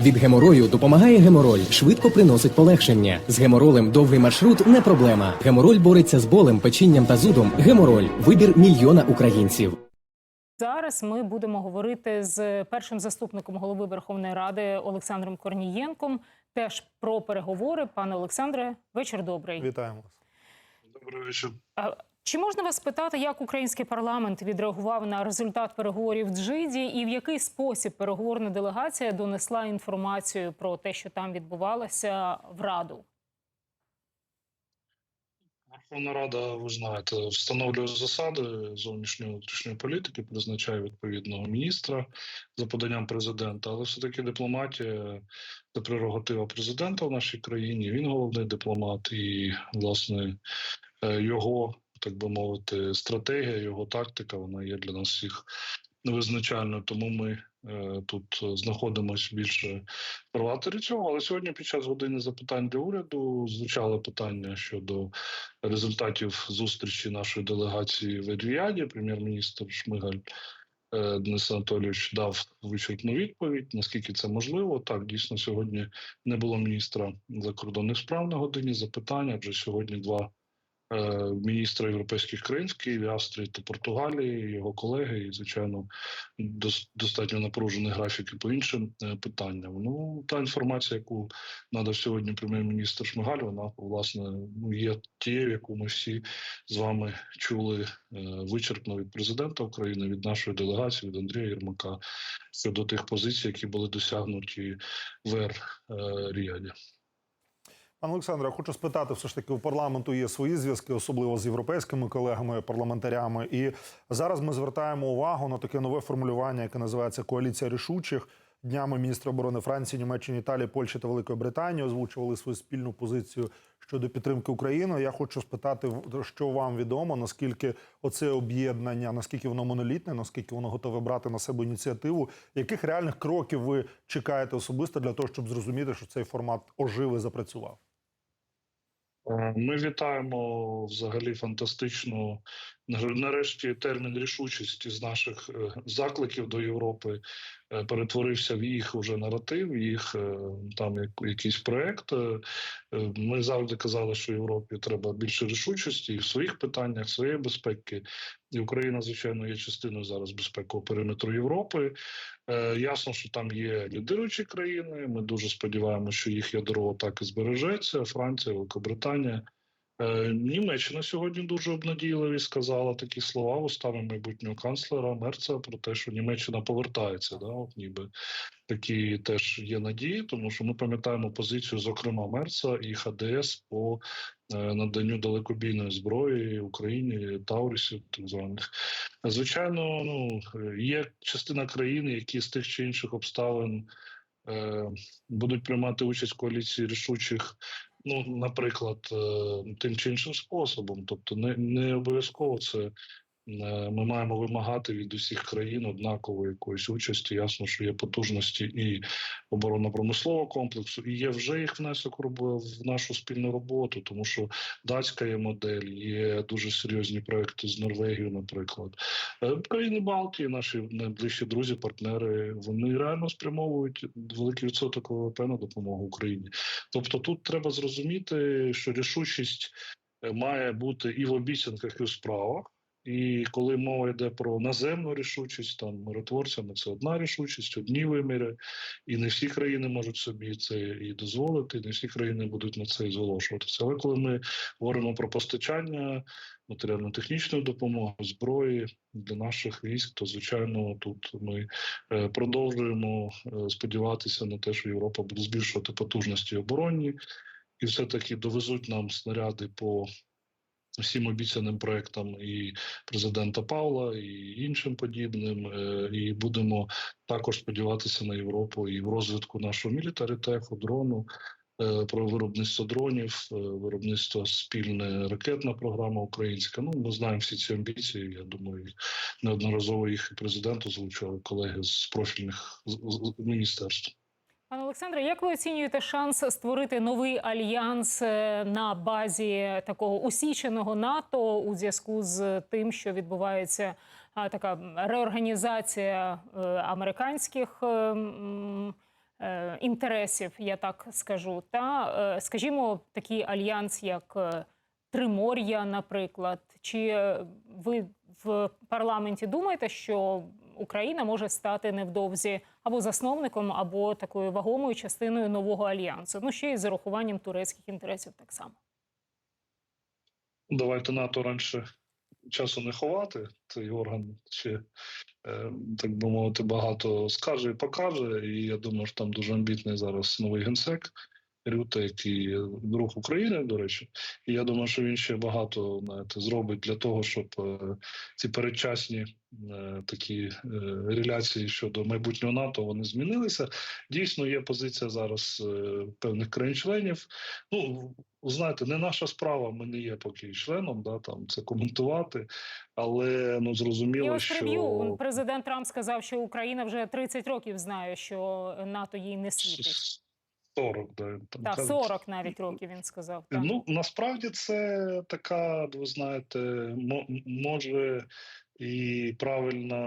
Від геморою допомагає гемороль, швидко приносить полегшення. З геморолем довгий маршрут не проблема. Гемороль бореться з болем, печінням та зудом. Гемороль вибір мільйона українців. Зараз ми будемо говорити з першим заступником голови Верховної Ради Олександром Корнієнком. Теж про переговори. Пане Олександре, вечір добрий. Вітаємо вас. Добрий вечір. Чи можна вас питати, як український парламент відреагував на результат переговорів в Джиді, і в який спосіб переговорна делегація донесла інформацію про те, що там відбувалося в Раду? Верховна Рада, ви знаєте, встановлює засади зовнішньої внутрішньої політики, призначає відповідного міністра за поданням президента. Але все таки дипломатія це прерогатива президента в нашій країні. Він головний дипломат, і власне е, його, так би мовити, стратегія, його тактика, вона є для нас всіх визначальною. Тому ми е, тут знаходимося більше в цього. Але сьогодні, під час години запитань для уряду, звучали питання щодо результатів зустрічі нашої делегації в Едріаді. Прем'єр-міністр Шмигаль е, Денис Анатолійович дав вичерпну відповідь. Наскільки це можливо? Так, дійсно, сьогодні не було міністра закордонних справ на годині запитання. Адже сьогодні два міністра європейських країн в Києві, Австрії та Португалії, його колеги, і звичайно, дос- достатньо напружений графік і по іншим е, питанням. Ну та інформація, яку надав сьогодні прем'єр-міністр Шмигаль, вона власне ну є тією, яку ми всі з вами чули е, вичерпно від президента України, від нашої делегації, від Андрія Єрмака щодо тих позицій, які були досягнуті в е, Ріаді. Пане Олександре, хочу спитати, все ж таки у парламенту є свої зв'язки, особливо з європейськими колегами, парламентарями. І зараз ми звертаємо увагу на таке нове формулювання, яке називається коаліція рішучих. Днями міністри оборони Франції, Німеччини, Італії, Польщі та Великої Британії озвучували свою спільну позицію щодо підтримки України. Я хочу спитати, що вам відомо, наскільки оце об'єднання, наскільки воно монолітне, наскільки воно готове брати на себе ініціативу. Яких реальних кроків ви чекаєте особисто для того, щоб зрозуміти, що цей формат ожив і запрацював? Е, Ми вітаємо взагалі фантастично нар- нарешті термін рішучості з наших е, закликів до Європи е, перетворився в їх уже наратив, їх е, там як- якийсь проект. Ми завжди казали, що Європі треба більше рішучості і в своїх питаннях своєї безпеки. І Україна, звичайно, є частиною зараз безпекового периметру Європи. Ясно, що там є лідируючі країни. Ми дуже сподіваємося, що їх ядро так і збережеться. Франція, Великобританія. Е, Німеччина сьогодні дуже обнадійливі сказала такі слова устами майбутнього канцлера Мерца про те, що Німеччина повертається. Да, от ніби такі теж є надії, тому що ми пам'ятаємо позицію, зокрема Мерца і ХДС по е, наданню далекобійної зброї Україні Таурісів, так званих. Звичайно, ну є частина країн, які з тих чи інших обставин е, будуть приймати участь в коаліції рішучих. Ну, наприклад, е, тим чи іншим способом, тобто не, не обов'язково це ми маємо вимагати від усіх країн однакової якоїсь участі. Ясно, що є потужності і оборонно-промислового комплексу, і є вже їх внесок в нашу спільну роботу, тому що датська є модель, є дуже серйозні проекти з Норвегією, наприклад. Е, Країни Балтії, наші найближчі друзі, партнери, вони реально спрямовують великий відсоток ВВП на допомогу Україні. Тобто, тут треба зрозуміти, що рішучість е, має бути і в обіцянках, і в справах. І коли мова йде про наземну рішучість, там миротворцями це одна рішучість, одні виміри, і не всі країни можуть собі це і дозволити, не всі країни будуть на це і зголошуватися. Але коли ми говоримо про постачання матеріально-технічної допомоги, зброї для наших військ, то звичайно тут ми е, продовжуємо е, сподіватися на те, що Європа буде збільшувати потужності оборонні, і все таки довезуть нам снаряди по всім обіцяним проектам і президента Павла, і іншим подібним. Е, І будемо також сподіватися на Європу і в розвитку нашого мілітаритеху, дрону. е, Про виробництво дронів, е, виробництво спільне ракетна програма українська. Ну ми знаємо всі ці амбіції. Я думаю, неодноразово їх і президент озвучував колеги з профільних міністерств. Пане Олександре, як ви оцінюєте шанс створити новий альянс е, на базі такого усіченого НАТО у зв'язку з тим, що відбувається така реорганізація е, американських е, інтересів, я так скажу. Та скажімо, такий альянс, як Тримор'я, наприклад. Чи ви в парламенті думаєте, що Україна може стати невдовзі або засновником, або такою вагомою частиною нового альянсу? Ну ще й з урахуванням турецьких інтересів так само. Давайте НАТО раніше часу не ховати. Цей орган ще, е, так би мовити, багато скаже і покаже. І я думаю, що там дуже амбітний зараз новий генсек. Рюта, який друг України, до речі, і я думаю, що він ще багато знаєте, зробить для того, щоб е, ці передчасні е, такі е, реляції щодо майбутнього НАТО вони змінилися. Дійсно, є позиція зараз е, певних країн-членів. Ну знаєте, не наша справа. Ми не є поки членом, да там це коментувати, але ну зрозуміло, приб'ю. що Президент Трамп сказав, що Україна вже 30 років знає, що НАТО їй не світить. 40, да, там да, 40 навіть років він сказав. Так. Ну насправді це така, ви знаєте, мо- може і правильна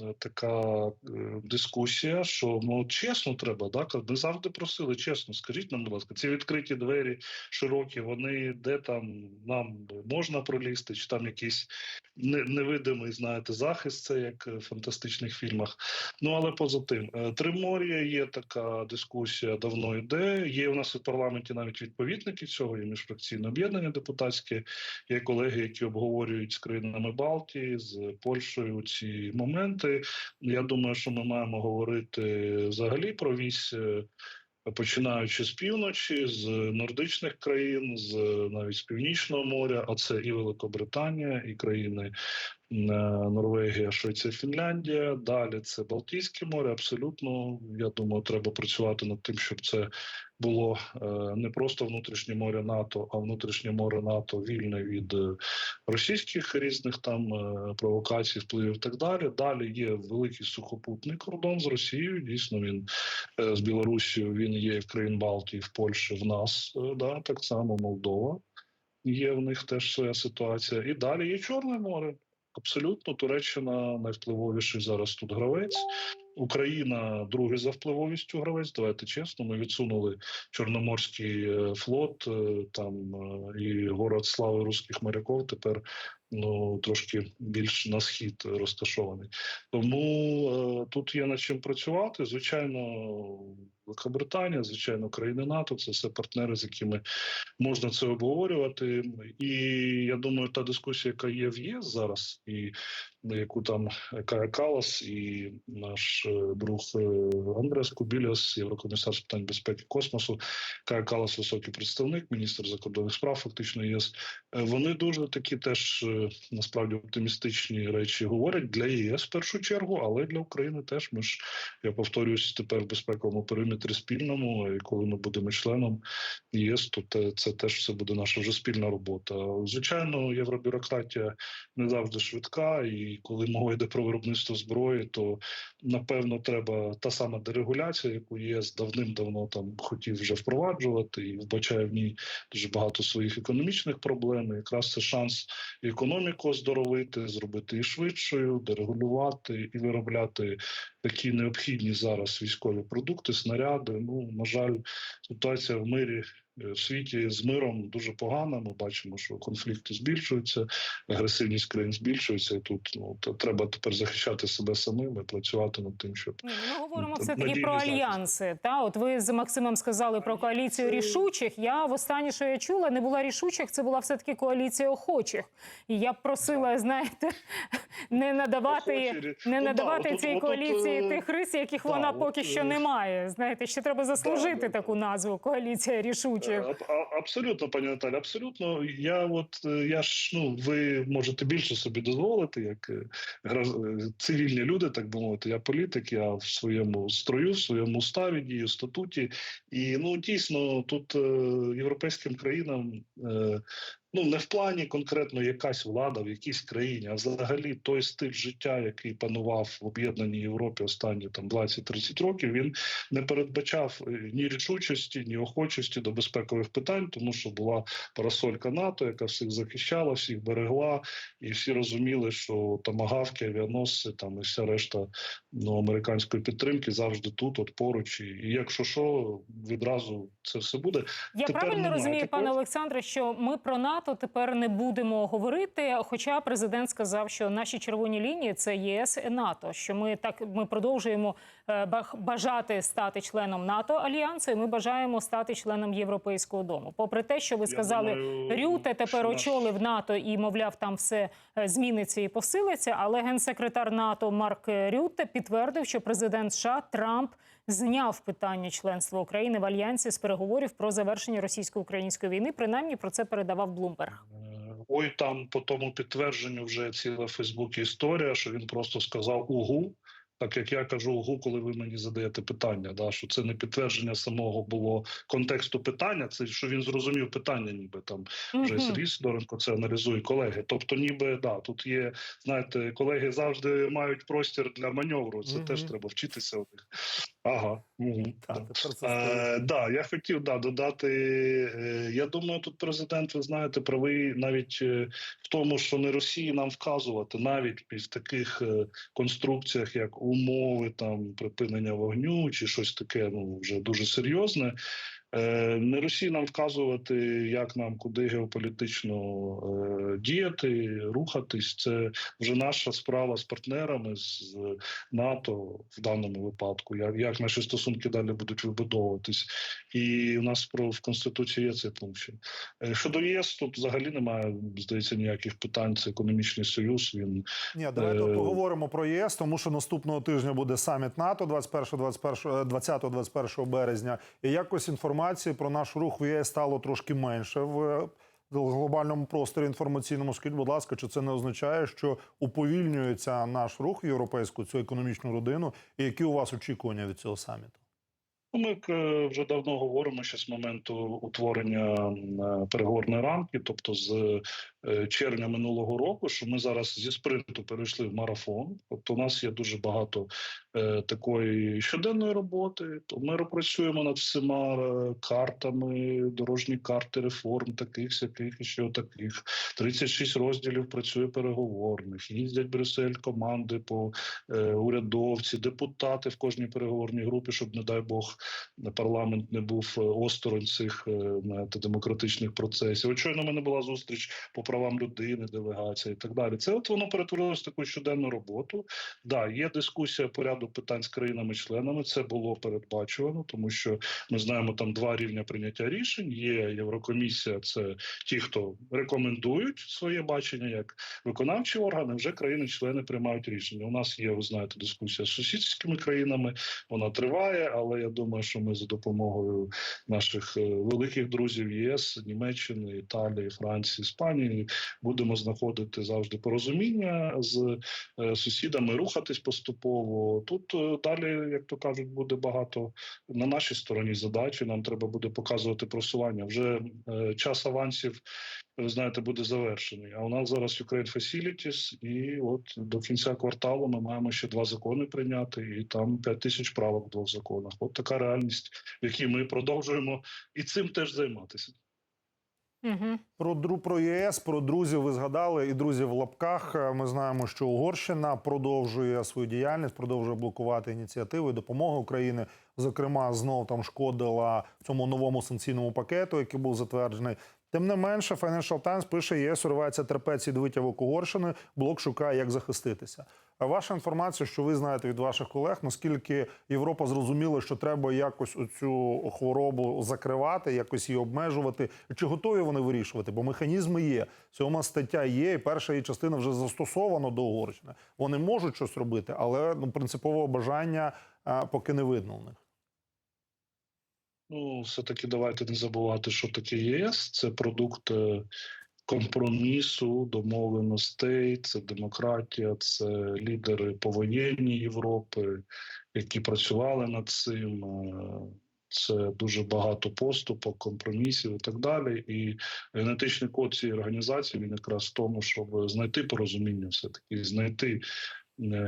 е, така е, дискусія, що ну чесно треба, да? Ми завжди просили, чесно, скажіть нам, будь ласка, ці відкриті двері широкі, вони де там нам можна пролізти, чи там якийсь не- невидимий, знаєте, захист, це як в фантастичних фільмах. Ну але поза тим, е, Тримор'я є така дискусія, давно йде. Є у нас у парламенті навіть відповідники цього, є міжфракційне об'єднання депутатське, є колеги, які обговорюють з країнами Балтії, з Польщею ці моменти. Я думаю, що ми маємо говорити взагалі про вісь. е, Починаючи з півночі, з нордичних країн, з навіть з північного моря, а це і Великобританія, і країни е, Норвегія, Швеція, Фінляндія. Далі це Балтійське море. Абсолютно, я думаю, треба працювати над тим, щоб це було е, не просто внутрішнє море НАТО, а внутрішнє море НАТО вільне від е, російських різних там е, провокацій, впливів і так далі. Далі є великий сухопутний кордон з Росією. Дійсно, він е, з Білорусією, він є в країн Балтії, в Польщі, в нас, е, да, так само Молдова. Є в них теж своя ситуація. І далі є Чорне море. Абсолютно, Туреччина найвпливовіший зараз тут гравець. Україна другий за впливовістю гравець. Давайте чесно. Ми відсунули Чорноморський е, флот, е, там е, і город слави руських моряків тепер ну трошки більш на схід розташований. Тому тут є над чим працювати. Звичайно, Великобританія, звичайно, країни НАТО це все партнери, з якими можна це обговорювати. І я думаю, та дискусія, яка є в ЄС зараз, і яку там Кая Калас і наш друг е, Андрес Кубіляс, єврокомісар з питань безпеки космосу, Кая Калас, високий представник, міністр закордонних справ, фактично ЄС. Е, Вони дуже такі теж е, насправді оптимістичні речі говорять для ЄС в першу чергу, але для України теж. Ми ж я повторююсь тепер в безпековому периметрі спільному. І коли ми будемо членом ЄС, то те, це теж все буде наша вже спільна робота. Звичайно, євробюрократія не завжди швидка, і коли мова йде про виробництво зброї, то напевно треба та сама дерегуляція, яку ЄС давним-давно там хотів вже впроваджувати, і вбачає в ній дуже багато своїх економічних проблем. І якраз це шанс економіку оздоровити, зробити і швидшою, дерегулювати і виробляти такі необхідні зараз військові продукти, снаряди. Ну на жаль, ситуація в мирі. Е, В світі з миром дуже погана. Ми бачимо, що конфлікти збільшуються, агресивність країн збільшується. І тут ну то треба тепер захищати себе самим і працювати над тим, щоб Ні, ну, ми говоримо все таки про альянси. Та от ви з Максимом сказали про коаліцію рішучих. Я востаннє, що я чула, не була рішучих. Це була все таки коаліція охочих. І я б просила, знаєте, не надавати, Охочі. не Ну, надавати да, отут- цій отут, коаліції е, тих рис, яких да, вона от, поки що е, не має. Знаєте, ще треба заслужити да, таку назву коаліція рішучих. Е, а- а- Абсолютно, пані Наталі, абсолютно. Я от е, я ж ну ви можете більше собі дозволити, як е, цивільні люди, так би мовити. Я політик, я в своєму строю, в своєму ставі, дію, статуті. І ну дійсно тут європейським країнам. Ну не в плані конкретно якась влада в якійсь країні, а взагалі той стиль життя, який панував в об'єднаній Європі останні там 20-30 років, він не передбачав е, ні рішучості, ні охочості до безпекових питань, тому що була парасолька НАТО, яка всіх захищала, всіх берегла, і всі розуміли, що тамагавки, авіаносці, там і вся решта ну, американської підтримки завжди тут, от поруч. І, якщо що, відразу це все буде. Я Тепер правильно немає розумію, пане Олександре, що ми про НАТО тепер не будемо говорити. Хоча президент сказав, що наші червоні лінії це ЄС і НАТО. Що ми так ми продовжуємо е, бажати стати членом НАТО альянсу, і ми бажаємо стати членом Європейського дому. Попри те, що ви сказали, думаю, Рюте тепер наш- очолив НАТО і, мовляв, там все е, зміниться і посилиться. Але генсекретар НАТО Марк Рюте підтвердив, що президент США Трамп зняв питання членства України в альянсі з переговорів про завершення російсько-української війни. Принаймні про це передавав Блумберг. Ой, там по тому підтвердженню вже ціла Фейсбук історія, що він просто сказав угу. Так як я кажу угу, коли ви мені задаєте питання, да, що це не підтвердження самого було контексту питання, це що він зрозумів питання, ніби там вже. Сергій Сидоренко це аналізує колеги. Тобто, ніби да, тут є, знаєте, колеги завжди мають простір для маневру. Це Мгм. теж треба вчитися у них. Ага. Угу. Стає. Е, да, я хотів да, додати. Е, я думаю, тут президент, ви знаєте, правий навіть е, в тому, що не Росії нам вказувати, навіть в таких е, конструкціях, як умови там припинення вогню чи щось таке, ну вже дуже серйозне. Е, Не Росії нам вказувати, як нам куди геополітично е, діяти, рухатись. Це вже наша справа з партнерами з НАТО в даному випадку. Як, як наші стосунки далі будуть вибудовуватись, і у нас про в конституції є цей пункт. Е, Щодо єС, тут взагалі немає здається ніяких питань. Це економічний союз. Він Ні, давайте Е, поговоримо про ЄС, тому що наступного тижня буде саміт НАТО 20-21 березня. І якось інформації про наш рух в ЄС стало трошки менше в е, глобальному просторі інформаційному. Скажіть, будь ласка, чи це не означає, що уповільнюється наш рух в європейську цю економічну родину? І які у вас очікування від цього саміту? Ну, Ми е, вже давно говоримо ще з моменту утворення е, переговорної рамки, тобто з е, червня минулого року, що ми зараз зі спринту перейшли в марафон. Тобто, у нас є дуже багато е, такої щоденної роботи. То ми працюємо над всіма е, картами, дорожні карти реформ, таких сяких і ще таких. 36 розділів працює переговорних. Їздять Брюссель команди по е, урядовці, депутати в кожній переговорній групі, щоб, не дай Бог, парламент не був е, осторонь цих е, демократичних процесів. В мене була зустріч по правам людини, делегація і так далі. Це от воно перетворилось в таку щоденну роботу. Да, є дискусія по ряду питань з країнами-членами. Це було передбачувано, тому що ми знаємо там два рівня прийняття рішень. Є Єврокомісія, це ті, хто рекомендують своє бачення як виконавчі органи. Вже країни-члени приймають рішення. У нас є, ви знаєте, дискусія з сусідськими країнами. Вона триває, але я думаю, що ми за допомогою наших е, великих друзів ЄС, Німеччини, Італії, Франції, Іспанії будемо знаходити завжди порозуміння з е, сусідами, рухатись поступово. Тут е, далі, як то кажуть, буде багато на нашій стороні задач. Нам треба буде показувати просування. Вже е, час авансів. Ви знаєте, буде завершений. А у нас зараз Ukraine Facilities, і от до кінця кварталу ми маємо ще два закони прийняти, і там 5 тисяч правок в двох законах. От така реальність, в якій ми продовжуємо і цим теж займатися. Угу. Про про ЄС, про друзів ви згадали, і друзів в лапках. Е, Ми знаємо, що Угорщина продовжує свою діяльність, продовжує блокувати ініціативи допомоги України. Зокрема, знов там шкодила цьому новому санкційному пакету, який був затверджений. Тим не менше, Financial Times пише, ЄС уривається терпець від витягу Угорщини, блок шукає, як захиститися. А ваша інформація, що ви знаєте від ваших колег, наскільки Європа зрозуміла, що треба якось оцю хворобу закривати, якось її обмежувати. Чи готові вони вирішувати? Бо механізми є. Сьома стаття є, і перша її частина вже застосована до Угорщини. Вони можуть щось робити, але ну принципового бажання поки не видно у них. Ну, все-таки давайте не забувати, що таке ЄС. Це продукт е, компромісу, домовленостей, це демократія, це лідери повоєнні Європи, які працювали над цим. Е, Це дуже багато поступок, компромісів і так далі. І генетичний код цієї організації він якраз в тому, щоб знайти порозуміння, все таки знайти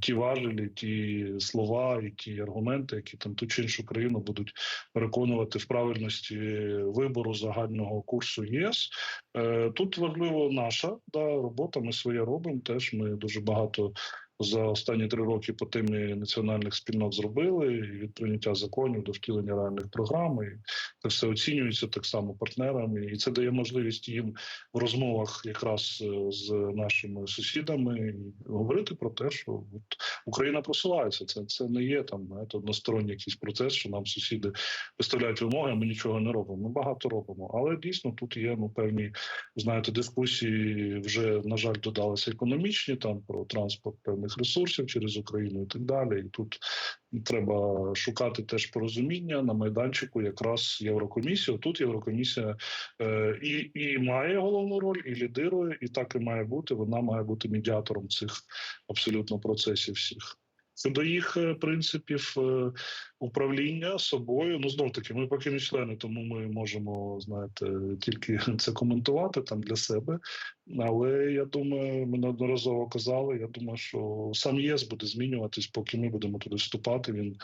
ті важелі, ті слова і ті аргументи, які там ту чи іншу країну будуть переконувати в правильності вибору загального курсу ЄС. Е, Тут важливо наша да, робота. Ми своє робимо. Теж ми дуже багато за останні три роки по темі національних спільнот зробили і від прийняття законів до втілення реальних програм. І це все оцінюється так само партнерами, і це дає можливість їм в розмовах якраз е, з нашими сусідами говорити про те, що от Україна просувається. Це це не є там знаєте, односторонній якийсь процес, що нам сусіди виставляють вимоги. а Ми нічого не робимо. Ми багато робимо, але дійсно тут є ну певні знаєте дискусії. Вже на жаль додалися економічні там про транспорт певних ресурсів через Україну і так далі. І тут треба шукати теж порозуміння на майданчику, якраз Єврокомісію. Тут Єврокомісія е, і, і має головну роль, і лідирує, і так і має бути. Вона має бути медіатором цих абсолютно процесів всіх. Щодо їх е, принципів е, управління собою, ну знов таки, ми поки не члени, тому ми можемо знаєте тільки це коментувати там для себе. Але я думаю, ми неодноразово казали. Я думаю, що сам ЄС буде змінюватись, поки ми будемо туди вступати. Він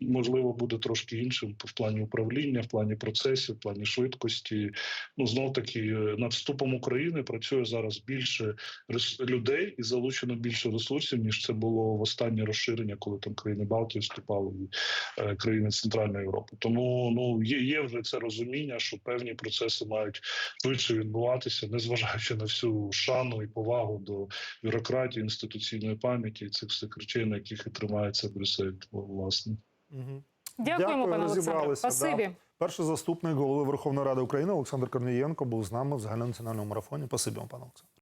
можливо буде трошки іншим в плані управління, в плані процесів, в плані швидкості. Ну знов таки над вступом України працює зараз більше людей і залучено більше ресурсів ніж це було в останнє розширення, коли там країни Балтії вступали країни Центральної Європи. Тому ну є, є вже це розуміння, що певні процеси мають швидше відбуватися, незважаючи на всю шану і повагу до бюрократії, інституційної пам'яті і цих всіх речей, на яких і тримається Брюссель, власне. Дякуємо, Дякую, пане Олександре. Спасибі. да. Перший заступник голови Верховної Ради України Олександр Корнієнко був з нами в загальнонаціональному марафоні. Спасибі вам, пане Олександр.